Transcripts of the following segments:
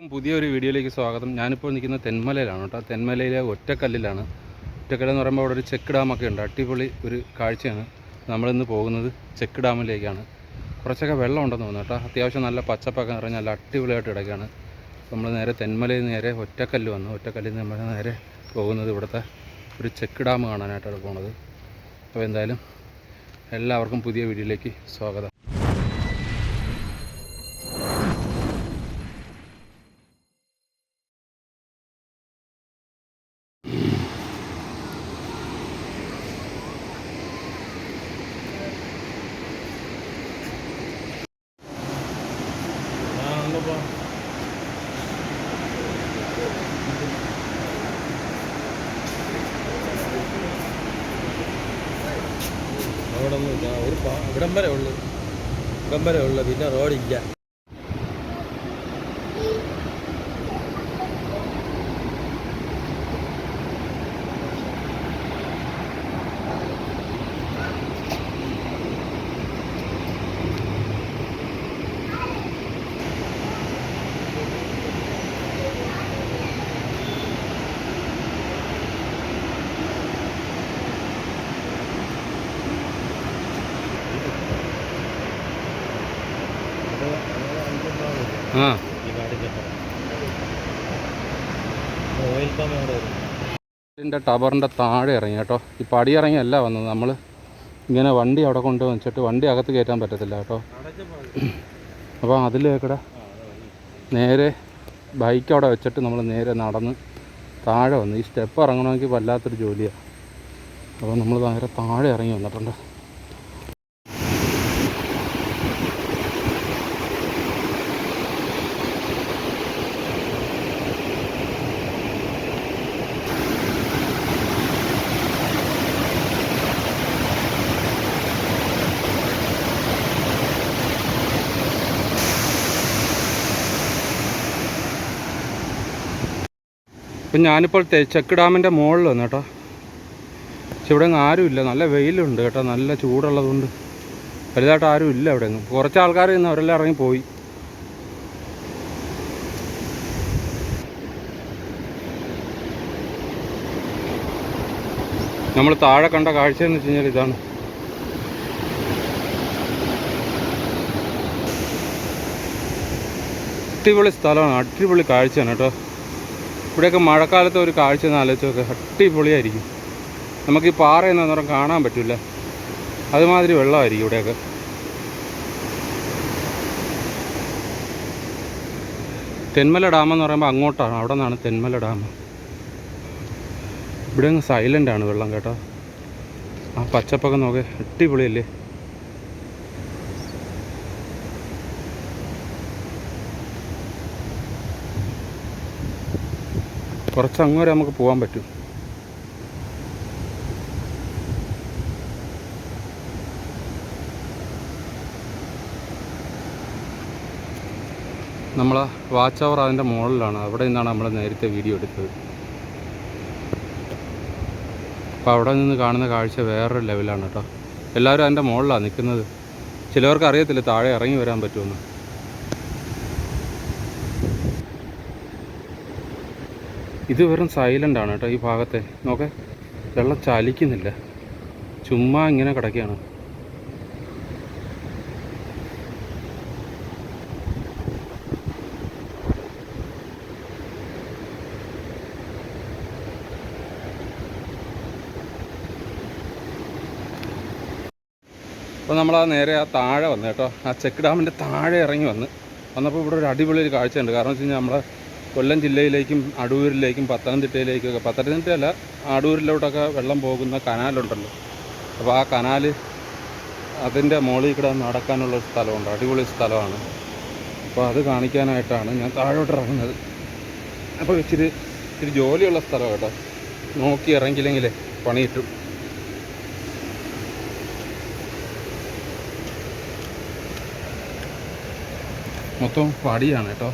പുതിയൊരു വീഡിയോയിലേക്ക് സ്വാഗതം. ഞാനിപ്പോൾ നിൽക്കുന്ന തെന്മലയിലാണ് കേട്ടോ. തെന്മലയിലെ ഒറ്റക്കല്ലിലാണ്. ഒറ്റക്കല്ല് എന്ന് പറയുമ്പോൾ അവിടെ ഒരു ചെക്ക് ഡാമൊക്കെ ഉണ്ട്. അടിപൊളി ഒരു കാഴ്ചയാണ്. നമ്മളിന്ന് പോകുന്നത് ചെക്ക് ഡാമിലേക്കാണ്. കുറച്ചൊക്കെ വെള്ളം ഉണ്ടെന്ന് തോന്നുന്നു കേട്ടോ. അത്യാവശ്യം നല്ല പച്ചപ്പൊക്കെ നിറഞ്ഞ നല്ല അടിപൊളിയായിട്ട് കിടക്കുകയാണ്. നമ്മൾ നേരെ തെന്മലയിൽ നേരെ ഒറ്റക്കല്ല് വന്നു. ഒറ്റക്കല്ലിൽ നിന്ന് നമ്മൾ നേരെ പോകുന്നത് ഇവിടുത്തെ ഒരു ചെക്ക് ഡാം കാണാനായിട്ടാണ് പോകുന്നത് അപ്പോൾ എന്തായാലും എല്ലാവർക്കും പുതിയ വീഡിയോയിലേക്ക് സ്വാഗതം അവിടെ ഒന്നും ഇല്ല ഒരു പാ- ഇവിടം വരെ ഉള്ളു. ഇവിടം വരെ ഉള്ളു പിന്നെ റോഡില്ല ആ ഈ കാടിന്റെ അപ്പുറം. ഓയിൽ പാമ്പ് അവിടെ വരും ഇതിന്റെ ടവറിന്റെ താഴെ ഇറങ്ങി കേട്ടോ. ഈ പടി ഇറങ്ങിയല്ല വന്നത് നമ്മൾ ഇങ്ങനെ വണ്ടി അവിടെ കൊണ്ട് വെച്ചിട്ട് വണ്ടി അകത്ത് കയറ്റാൻ പറ്റത്തില്ല കേട്ടോ. അപ്പോൾ കേക്കടാ. നേരെ ബൈക്ക് അവിടെ വെച്ചിട്ട് നമ്മൾ നേരെ നടന്ന് താഴെ വന്ന്. ഈ സ്റ്റെപ്പ് ഇറങ്ങണമെങ്കിൽ വല്ലാത്തൊരു ജോലിയാണ് അപ്പോൾ നമ്മൾ നേരെ താഴെ ഇറങ്ങി വന്നിട്ടുണ്ട്. ഇപ്പം ഞാനിപ്പോൾ ചെക്ക് ഡാമിന്റെ മുകളിൽ വന്നു കേട്ടോ. പക്ഷെ ഇവിടെ ഒന്നും ആരുമില്ല നല്ല വെയിലുണ്ട് കേട്ടോ. നല്ല ചൂടുള്ളതുകൊണ്ട്. വലുതായിട്ട് ആരും ഇല്ല അവിടെ ഒന്നും കുറച്ച് ആൾക്കാർ ഇന്ന് അവരെല്ലാം ഇറങ്ങി പോയി. നമ്മൾ താഴെ കണ്ട കാഴ്ച എന്ന് വെച്ച് കഴിഞ്ഞാൽ ഇതാണ്. അടിപൊളി സ്ഥലമാണ്. അടിപൊളി കാഴ്ചയാണ് കേട്ടോ. ഇവിടെയൊക്കെ മഴക്കാലത്തെ ഒരു കാഴ്ച എന്ന് ആലോചിച്ച് നോക്കുക നമുക്ക് ഈ പാറ എന്ന് പറഞ്ഞാൽ കാണാൻ പറ്റില്ല അതുമാതിരി വെള്ളമായിരിക്കും ഇവിടെയൊക്കെ. തെന്മല ഡാം എന്ന് പറയുമ്പോൾ അങ്ങോട്ടാണ്. അവിടെ നിന്നാണ് തെന്മല ഡാം. ഇവിടെ അങ്ങ് സൈലന്റ് ആണ് വെള്ളം കേട്ടോ. ആ പച്ചപ്പൊക്കെ നോക്ക് അടിപൊളിയല്ലേ? കുറച്ച് അങ്ങ് വരെ നമുക്ക് പോകാൻ പറ്റും. നമ്മൾ വാച്ച് അവർ അതിന്റെ മുകളിലാണ്. അവിടെ നിന്നാണ് നമ്മൾ നേരത്തെ വീഡിയോ എടുത്തത്. അപ്പോൾ അവിടെ നിന്ന് കാണുന്ന കാഴ്ച വേറൊരു ലെവലാണ് കേട്ടോ എല്ലാവരും അതിന്റെ മുകളിലാണ് നിൽക്കുന്നത്. ചിലവർക്ക് അറിയത്തില്ല താഴെ ഇറങ്ങി വരാൻ പറ്റുമെന്ന്. ഇത് വെറും സൈലന്റ് ആണ് കേട്ടോ ഈ ഭാഗത്തെ. നോക്കെ വെള്ളം ചലിക്കുന്നില്ല. ചുമ്മാ ഇങ്ങനെ കിടക്കുകയാണ്. അപ്പോൾ നമ്മൾ ആ നേരെ ആ താഴെ വന്നു കേട്ടോ. ആ ചെക്ക് ഡാമിന്റെ താഴെ ഇറങ്ങി വന്ന്. വന്നപ്പോൾ ഇവിടെ ഒരു അടിപൊളി ഒരു കാഴ്ചയുണ്ട്. കാരണം വെച്ച് കഴിഞ്ഞാൽ നമ്മളെ കൊല്ലം ജില്ലയിലേക്കും അടൂരിലേക്കും പത്തനംതിട്ടയിലേക്കൊക്കെ പത്തനംതിട്ടയല്ല അടൂരിലോട്ടൊക്കെ വെള്ളം പോകുന്ന കനാലുണ്ടല്ലോ. അപ്പോൾ ആ കനാൽ അതിന്റെ മുകളിൽ കൂടെ നടക്കാനുള്ള സ്ഥലമുണ്ട് അടിപൊളി സ്ഥലമാണ്. അപ്പോൾ അത് കാണിക്കാനായിട്ടാണ് ഞാൻ താഴോട്ട് ഇറങ്ങുന്നത്. അപ്പോൾ ഇച്ചിരി ഇച്ചിരി ജോലിയുള്ള സ്ഥലമാണ് കേട്ടോ. നോക്കി ഇറങ്ങിയില്ലെങ്കിലേ പണി കിട്ടും മൊത്തം പടിയാണ് കേട്ടോ.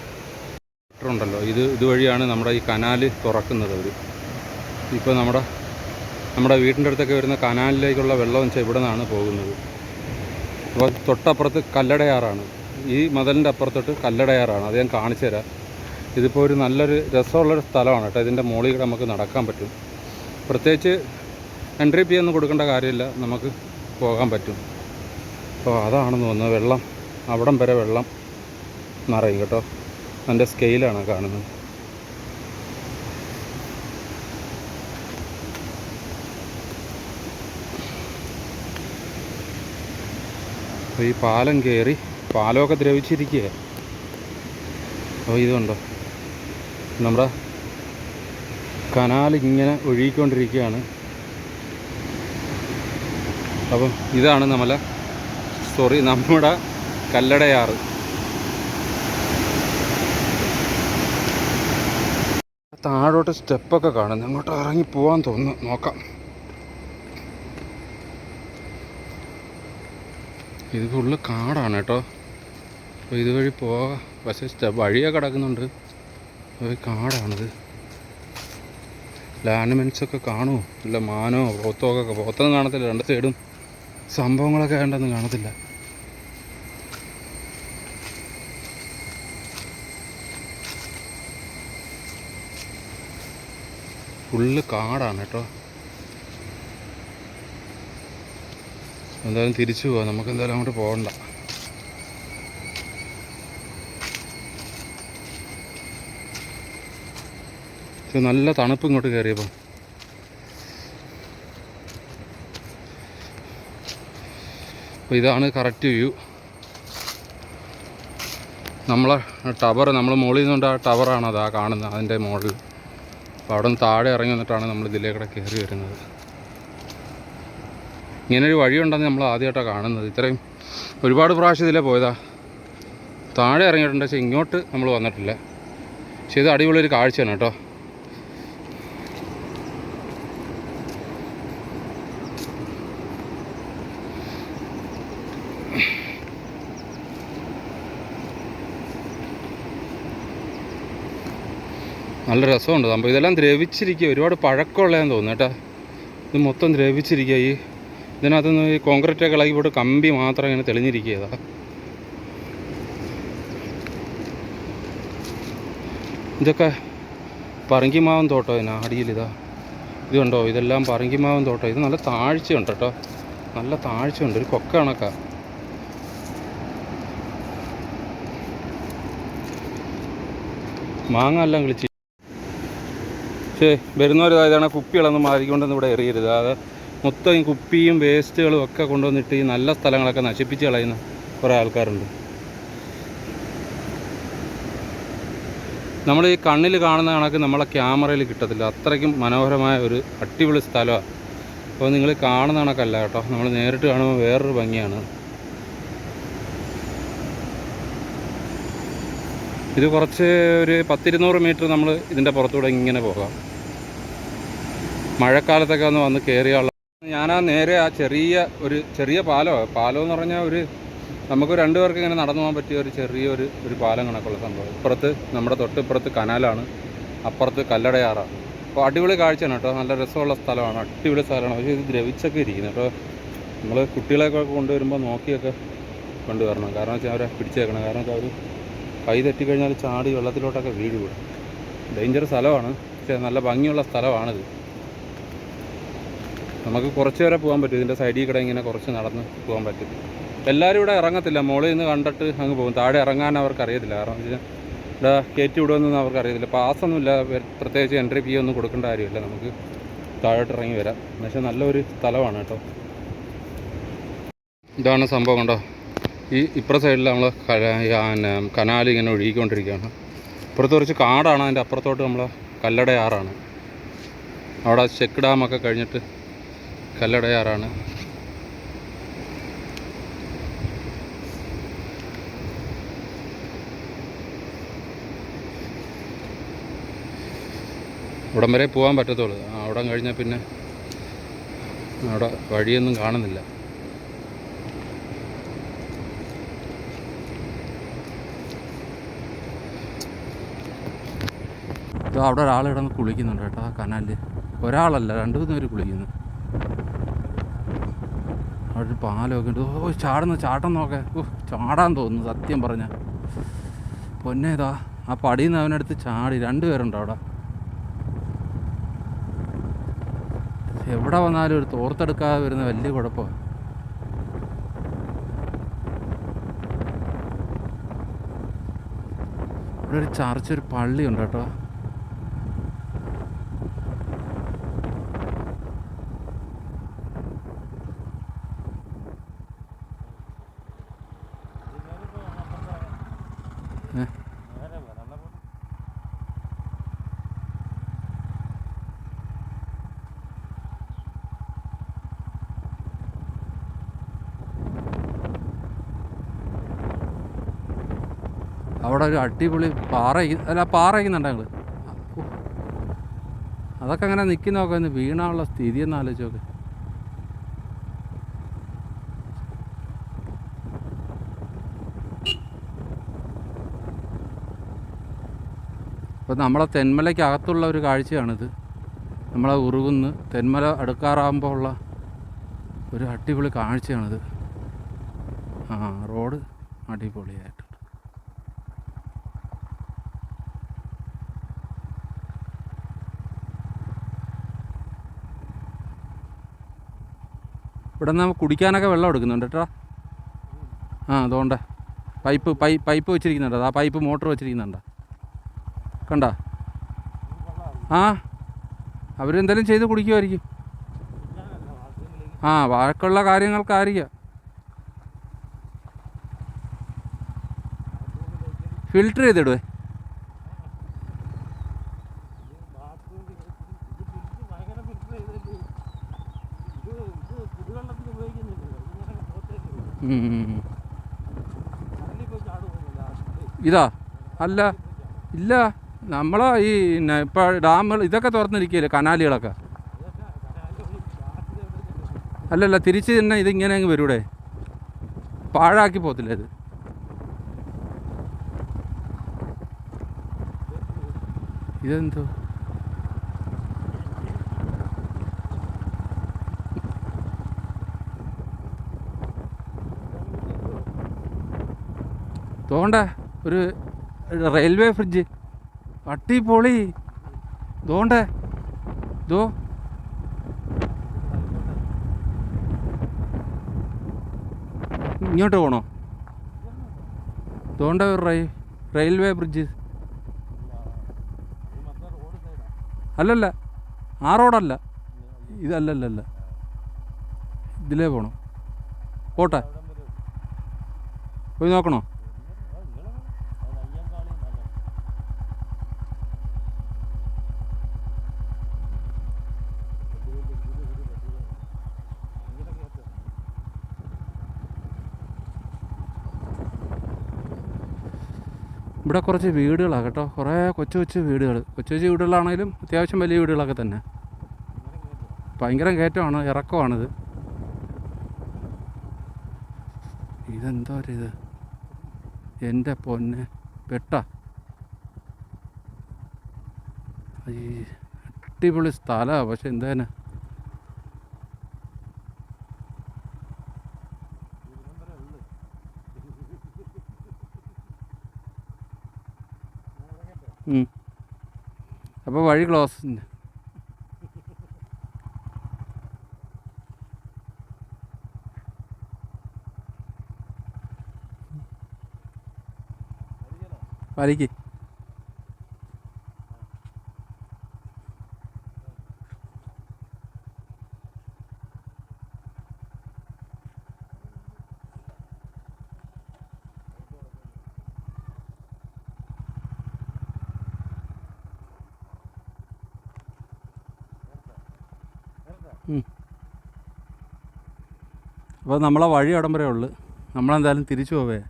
ഉണ്ടല്ലോ. ഇത് ഇതുവഴിയാണ് നമ്മുടെ ഈ കനാല് തുറക്കുന്നത് അവർ ഇപ്പോൾ നമ്മുടെ നമ്മുടെ വീടിന്റെ അടുത്തൊക്കെ വരുന്ന കനാലിലേക്കുള്ള വെള്ളം വെച്ചാൽ ഇവിടെ നിന്നാണ് പോകുന്നത്. അപ്പോൾ തൊട്ടപ്പുറത്ത് കല്ലടയാറാണ്. ഈ മതലിന്റെ അപ്പുറത്തോട്ട് കല്ലടയാറാണ്. അത് ഞാൻ കാണിച്ചു തരാം. ഇതിപ്പോൾ ഒരു നല്ലൊരു രസമുള്ളൊരു സ്ഥലമാണ് കേട്ടോ. ഇതിന്റെ മുകളിൽ നമുക്ക് നടക്കാൻ പറ്റും. പ്രത്യേകിച്ച് എൻട്രി പി ഒന്നും കൊടുക്കേണ്ട കാര്യമില്ല. നമുക്ക് പോകാൻ പറ്റും. അപ്പോൾ അതാണെന്ന് തോന്നുന്നത് വെള്ളം അവിടം വരെ വെള്ളം നിറയും കേട്ടോ. അതിന്റെ സ്കെയിലാണ് കാണുന്നത്. അപ്പോൾ ഈ പാലം കയറി പാലമൊക്കെ ദ്രവിച്ചിരിക്കുക അപ്പോൾ ഇതുണ്ടോ? നമ്മുടെ കനാൽ ഇങ്ങനെ ഒഴുകിക്കൊണ്ടിരിക്കുകയാണ്. അപ്പം ഇതാണ് നമ്മളെ സോറി നമ്മുടെ കല്ലടയാറ്. താഴോട്ട് സ്റ്റെപ്പൊക്കെ കാണുന്നു. അങ്ങോട്ട് ഇറങ്ങി പോകാൻ തോന്നുന്നു. നോക്കാം. ഇത് ഫുള്ള് കാടാണ് കേട്ടോ. അപ്പോൾ ഇതുവഴി പോകാം പക്ഷേ സ്റ്റെപ്പ് വഴിയൊക്കെ കിടക്കുന്നുണ്ട്. അപ്പോൾ കാടാണിത്. ലാൻഡ്മെൻസൊക്കെ കാണുമോ? ഇല്ല മാനോ പോത്തോ ഒക്കെ പോത്തൊന്നും കാണത്തില്ല. രണ്ട് സൈഡും സംഭവങ്ങളൊക്കെ വേണ്ടെന്ന് കാണത്തില്ല. ഫുള്ള് കാടാണ് കേട്ടോ. എന്തായാലും തിരിച്ചു പോവാം. നമുക്ക് എന്തായാലും അങ്ങോട്ട് പോകണ്ട. നല്ല തണുപ്പ് ഇങ്ങോട്ട് കയറിയപ്പോൾ അപ്പോൾ ഇതാണ് കറക്റ്റ് വ്യൂ. നമ്മളെ ടവർ നമ്മൾ മുകളിൽ നിന്നുകൊണ്ട് ആ ടവറാണ് അതാ കാണുന്നത് അതിന്റെ മുകളിൽ. അപ്പോൾ അവിടെ നിന്ന് താഴെ ഇറങ്ങി വന്നിട്ടാണ് നമ്മൾ ഇതിലേക്കൂടെ കയറി വരുന്നത്. ഇങ്ങനൊരു വഴിയുണ്ടെന്ന് നമ്മൾ ആദ്യമായിട്ടാണ് കാണുന്നത്. ഇത്രയും ഒരുപാട് പ്രാവശ്യം ഇതിലേ പോയതാ. താഴെ ഇറങ്ങിയിട്ടുണ്ട് പക്ഷേ ഇങ്ങോട്ട് നമ്മൾ വന്നിട്ടില്ല. പക്ഷേ ഇത് അടിപൊളിയൊരു കാഴ്ചയാണ് കേട്ടോ. നല്ല രസമുണ്ട്. സംഭവം ഇതെല്ലാം ദ്രവിച്ചിരിക്കുക. ഒരുപാട് പഴക്കമുള്ളതെന്ന് തോന്നുന്നു കേട്ടോ. ഇത് മൊത്തം ദ്രവിച്ചിരിക്കുക. ഈ ഇതിനകത്തുനിന്ന് ഈ കോൺക്രീറ്റ് ഇളകി പോയിട്ട് കമ്പി മാത്രം ഇങ്ങനെ തെളിഞ്ഞിരിക്കുക ഇതാ. ഇതൊക്കെ പറങ്കിമാവൻ തോട്ടോ ഇതിനാ അടിയിലിതാ ഇത്. കണ്ടോ? ഇതെല്ലാം പറങ്കിമാവൻ തോട്ടം. ഇത് നല്ല താഴ്ചയുണ്ട് കേട്ടോ. നല്ല താഴ്ചയുണ്ട്. ഒരു കൊക്ക കണക്കാ. മാങ്ങ എല്ലാം കിളിച്ച് പക്ഷേ വരുന്നവർ ഇതാണ് കുപ്പികളൊന്നും മാറിക്കൊണ്ടൊന്നും ഇവിടെ എറിയരുത്. അത് മൊത്തം കുപ്പിയും വേസ്റ്റുകളും ഒക്കെ കൊണ്ടുവന്നിട്ട് ഈ നല്ല സ്ഥലങ്ങളൊക്കെ നശിപ്പിച്ച് കളയുന്ന കുറേ ആൾക്കാരുണ്ട്. നമ്മൾ ഈ കണ്ണിൽ കാണുന്ന കണക്ക് നമ്മളെ ക്യാമറയിൽ കിട്ടത്തില്ല. അത്രയ്ക്കും മനോഹരമായ ഒരു അടിപൊളി സ്ഥലമാണ് അപ്പോൾ നിങ്ങൾ കാണുന്ന കണക്കല്ല കേട്ടോ. നമ്മൾ നേരിട്ട് കാണുമ്പോൾ വേറൊരു ഭംഗിയാണ്. ഇത് കുറച്ച് ഒരു പത്തിരുന്നൂറ് മീറ്റർ നമ്മൾ ഇതിന്റെ പുറത്തൂടെ ഇങ്ങനെ പോകാം. മഴക്കാലത്തൊക്കെ ഒന്ന് വന്ന് കയറിയുള്ള ഞാനാ നേരെ ആ ചെറിയ ഒരു ചെറിയ പാലോ പാലം എന്ന് പറഞ്ഞാൽ ഒരു നമുക്ക് രണ്ടു പേർക്ക് ഇങ്ങനെ നടന്നു പോകാൻ പറ്റിയ ഒരു ചെറിയൊരു ഒരു പാലം കണക്കുള്ള സംഭവം. ഇപ്പുറത്ത് നമ്മുടെ തൊട്ടിപ്പുറത്ത് കനാലാണ് അപ്പുറത്ത് കല്ലടയാറാണ് അപ്പോൾ അടിപൊളി കാഴ്ചയാണ് കേട്ടോ. നല്ല രസമുള്ള സ്ഥലമാണ് അടിപൊളി സ്ഥലമാണ്. പക്ഷേ ഇത് ദ്രവിച്ചൊക്കെ ഇരിക്കുന്നത് കേട്ടോ. നമ്മൾ കുട്ടികളെയൊക്കെ കൊണ്ടുവരുമ്പോൾ നോക്കിയൊക്കെ കൊണ്ടുവരണം. കാരണം വെച്ചാൽ അവരെ പിടിച്ചേക്കണം. കാരണം വെച്ചാൽ അവർ കൈ തെറ്റിക്കഴിഞ്ഞാൽ ചാടി വെള്ളത്തിലോട്ടൊക്കെ വീഴും വിടും ഡേഞ്ചർ സ്ഥലമാണ് പക്ഷേ നല്ല ഭംഗിയുള്ള സ്ഥലമാണിത്. നമുക്ക് കുറച്ച് വരെ പോകാൻ പറ്റും ഇതിന്റെ സൈഡിൽ കൂടെ ഇങ്ങനെ കുറച്ച് നടന്ന് പോകാൻ പറ്റും. എല്ലാവരും ഇവിടെ ഇറങ്ങത്തില്ല മുകളിൽ നിന്ന് കണ്ടിട്ട് അങ്ങ് പോകും. താഴെ ഇറങ്ങാൻ അവർക്ക് അറിയത്തില്ല കാരണം വെച്ച് കഴിഞ്ഞാൽ ഇവിടെ കയറ്റി വിടുമെന്നൊന്നും അവർക്ക് അറിയത്തില്ല. പാസ്സൊന്നുമില്ല പ്രത്യേകിച്ച് എൻട്രി ഫീ ഒന്നും കൊടുക്കേണ്ട കാര്യമില്ല. നമുക്ക് താഴോട്ട് ഇറങ്ങി വരാം. പക്ഷേ നല്ലൊരു സ്ഥലമാണ് കേട്ടോ. ഇതാണ് സംഭവം കണ്ടോ? ഈ ഇപ്പുറ സൈഡിൽ നമ്മൾ കനാൽ ഇങ്ങനെ ഒഴുകിക്കൊണ്ടിരിക്കുകയാണ്. ഇപ്പുറത്ത് കുറച്ച് കാടാണ് അതിന്റെ അപ്പുറത്തോട്ട് നമ്മൾ കല്ലടയാറാണ്. അവിടെ ചെക്ക് ഡാമൊക്കെ കഴിഞ്ഞിട്ട് കല്ലടയാറാണ്. ഇവിടം വരെ പോകാൻ പറ്റത്തുള്ളൂ. അവിടം കഴിഞ്ഞാൽ പിന്നെ അവിടെ വഴിയൊന്നും കാണുന്നില്ല. ഇത് അവിടെ ഒരാൾ കിടന്ന് കുളിക്കുന്നുണ്ട് കേട്ടോ ആ കനാലിൽ. ഒരാളല്ല രണ്ട് മൂന്ന് പേര് കുളിക്കുന്നു. അവിടെ ഒരു ഉണ്ട്. ഓ ചാടുന്ന ചാട്ടം നോക്കെ. ഓ ചാടാൻ തോന്നുന്നു സത്യം പറഞ്ഞ. പൊന്നേതാ ആ പടിയിൽ നിന്ന് അവനടുത്ത് ചാടി. രണ്ടുപേരുണ്ട് അവിടെ. എവിടെ വന്നാലും ഒരു തോർത്തെടുക്കാതെ വരുന്ന വലിയ കുഴപ്പമാണ് ഇവിടെ ഒരു ചർച്ച് ഒരു പള്ളിയുണ്ട് കേട്ടോ. അവിടെ ഒരു അടിപൊളി പാറ അല്ല പാറ ഇരിക്കുന്നുണ്ട് ഞങ്ങൾ അതൊക്കെ അങ്ങനെ നിൽക്കുന്നതൊക്കെ ഒന്ന് വീണാനുള്ള സ്ഥിതി ഒന്ന് ആലോചിച്ച് നോക്ക്. നമ്മളെ തെന്മലയ്ക്കകത്തുള്ള ഒരു കാഴ്ചയാണിത്. നമ്മളെ ഉറുകുന്ന് തെന്മല അടുക്കാറാകുമ്പോൾ ഉള്ള ഒരു അടിപൊളി കാഴ്ചയാണിത്. ആ റോഡ് അടിപൊളിയായിട്ടുണ്ട് ഇവിടെ നിന്ന് കുടിക്കാനൊക്കെ വെള്ളം എടുക്കുന്നുണ്ട് കേട്ടോ. ആ അതുകൊണ്ട്. പൈപ്പ് പൈ പൈപ്പ് വെച്ചിരിക്കുന്നുണ്ട്. ആ പൈപ്പ് മോട്ടർ വെച്ചിരിക്കുന്നുണ്ട്. കണ്ട? ആ അവരെന്തെങ്കിലും ചെയ്ത് കുടിക്കുമായിരിക്കും ആ വഴക്കുള്ള കാര്യങ്ങൾക്കായിരിക്കാം. ഫിൽറ്റർ ചെയ്തിടുവേ. ഇതാ. അല്ല ഇല്ല. നമ്മളെ ഈ ഇപ്പോൾ ഡാമുകൾ ഇതൊക്കെ തുറന്നിരിക്കുകയില്ലേ കനാലുകളൊക്കെ? അല്ലല്ല തിരിച്ച് തന്നെ ഇതിങ്ങനെ അങ്ങ് വരൂടെ? പാഴാക്കി പോകത്തില്ല ഇത്. ഇതെന്തോ? തോണ്ട ഒരു റെയിൽവേ ഫ്രിഡ്ജ്. പട്ടി പൊളി. തോണ്ട ദോ ഇങ്ങോട്ട് പോണോ? തോണ്ട ഒരു റെയി റെയിൽവേ ബ്രിഡ്ജ് അല്ലല്ല ആ റോഡല്ല. ഇതല്ലല്ലല്ല ഇതിലേ പോണോ? പോട്ടെ. പോയി നോക്കണോ? ഇവിടെ കുറച്ച് വീടുകളാണ് കേട്ടോ. കുറേ കൊച്ചു കൊച്ചു വീടുകൾ കൊച്ചു കൊച്ചു വീടുകളാണെങ്കിലും അത്യാവശ്യം വലിയ വീടുകളൊക്കെ തന്നെ. ഭയങ്കര കയറ്റമാണ് ഇറക്കമാണിത്. ഇതെന്തോ ഒരിത് എന്റെ പൊന്നെ. പെട്ട അടിപൊളി സ്ഥലമാണ് പക്ഷെ എന്തേനെ? അപ്പോൾ വഴി ക്ലോസ്. വലിക്ക്. അപ്പോൾ നമ്മളെ വഴി അവിടം ഉള്ളു. നമ്മളെന്തായാലും തിരിച്ചു പോവേ.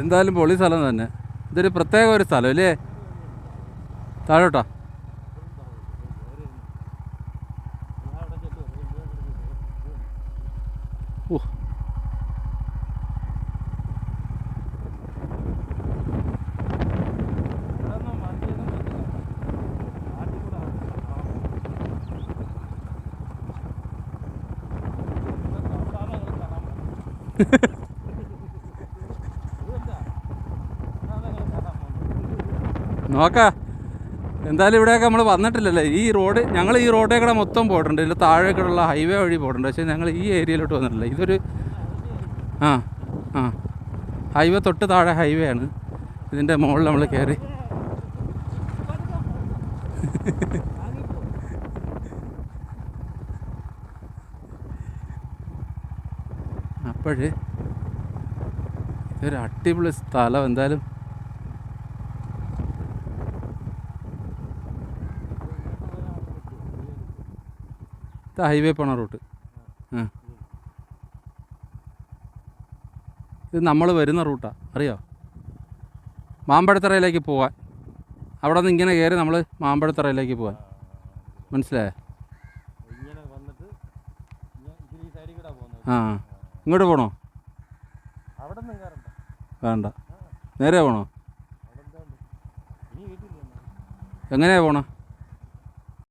എന്തായാലും പൊളി സ്ഥലം തന്നെ. ഇതൊരു പ്രത്യേക ഒരു സ്ഥലം അല്ലേ? താഴോട്ടാ? നോക്കാം. എന്തായാലും ഇവിടെയൊക്കെ നമ്മൾ വന്നിട്ടില്ലല്ലേ? ഈ റോഡ് ഞങ്ങൾ ഈ റോഡേ കൂടെ മൊത്തം പോയിട്ടുണ്ട്. ഇതിൽ താഴെ കൂടെയുള്ള ഹൈവേ വഴി പോയിട്ടുണ്ട്. പക്ഷേ ഞങ്ങൾ ഈ ഏരിയയിലോട്ട് വന്നിട്ടില്ല. ഇതൊരു ആ ആ. ഹൈവേ തൊട്ട് താഴെ ഹൈവേ ആണ്. ഇതിന്റെ മുകളിൽ നമ്മൾ കയറി അപ്പോഴേ ഇതൊരു അടിപൊളി സ്ഥലം. എന്തായാലും ഇത് ഹൈവേ പോണ റൂട്ട്. ആ. ഇത് നമ്മൾ വരുന്ന റൂട്ടാണ് അറിയോ? മാമ്പഴത്തറയിലേക്ക് പോവാൻ. അവിടെ നിന്ന് ഇങ്ങനെ കയറി നമ്മൾ മാമ്പഴത്തറയിലേക്ക് പോവാൻ. മനസ്സിലായോ? ആ. ഇങ്ങോട്ട് പോണോ? വേണ്ട. നേരെ പോണോ? എങ്ങനെയാ പോണോ?